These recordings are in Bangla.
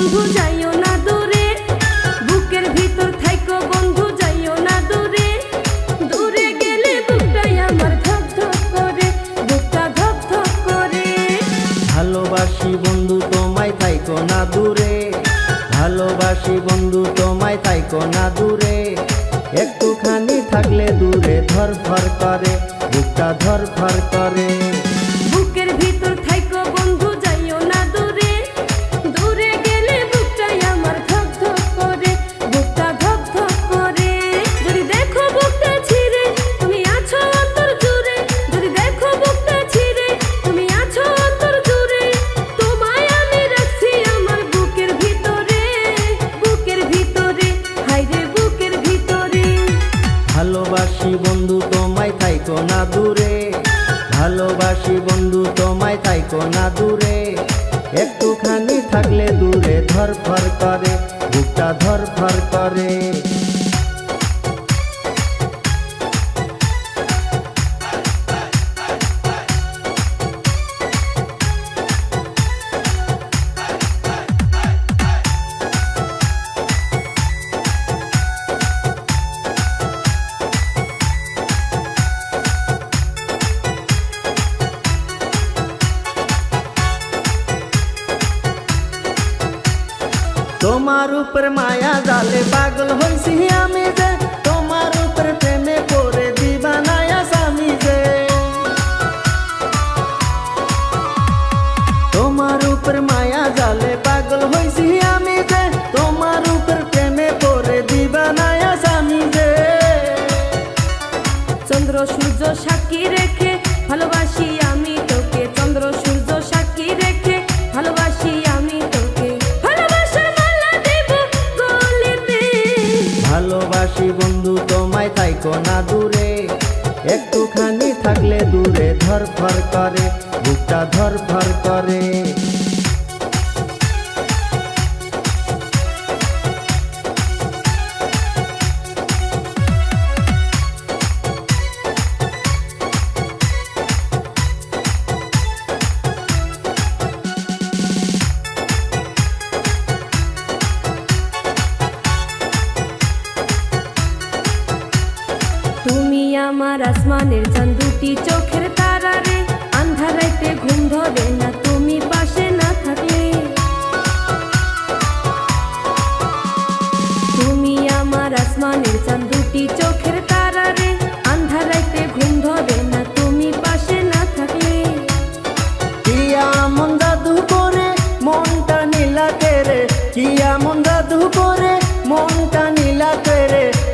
বন্ধু যাইও না দূরে। বুকের ভিতর থাইকো বন্ধু যাইও না দূরে। দূরে গেলে বুকটাই আমার করে বুকটা করে। ভালোবাসি বন্ধু তোমায় থাইকো না দূরে। ভালোবাসি বন্ধু তোমায় থাইকো না দূরে। একটুখানি থাকলে দূরে ধর ধর করে বুকটা ধর ধর করে। বুকের ভিতর ভালোবাসি বন্ধু, তোমায় তাইকো না দূরে। ভালোবাসি বন্ধু, তোমায় তাইকো না দূরে। একটুখানি থাকলে দূরে ধর ধর করে, বুকটা ধর ধর করে। তোমার উপর মায়া জালে পাগল হইছি আমি যে, তোমার উপর প্রেমে পড়ে দিবানায়া স্বামী যে। তোমার উপর মায়া জালে পাগল হইছি আমি যে, তোমার উপর প্রেমে পড়ে দিবানায়া স্বামী যে। চন্দ্র, সূর্য, সাক্ষী রেখে ভালোবাসি আমি তোকে। চন্দ্র, সূর্য, সাক্ষী রেখে ভালোবাসি না দূরে একটুখানি থাকলে দূরে ধর ধর করে বুকটা ধর ধর করে। আমার আসমানের চাঁদ দুটি চোখের তারা রে আন্ধারাইতে ঘুম ধরে না তুমি পাশে না থাকলে। তুমি আমার আসমানের চাঁদ দুটি চোখের তারা রে আন্ধারাইতে ঘুম ধরে না তুমি পাশে না থাকলে। কিয়া মন দাদু করে মনটা নীলা করে কিয়া মন দাদু করে মনটা নীলা করে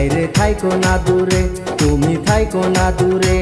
হাইরে থাইকো না দূরে তুমি থাইকো না দূরে।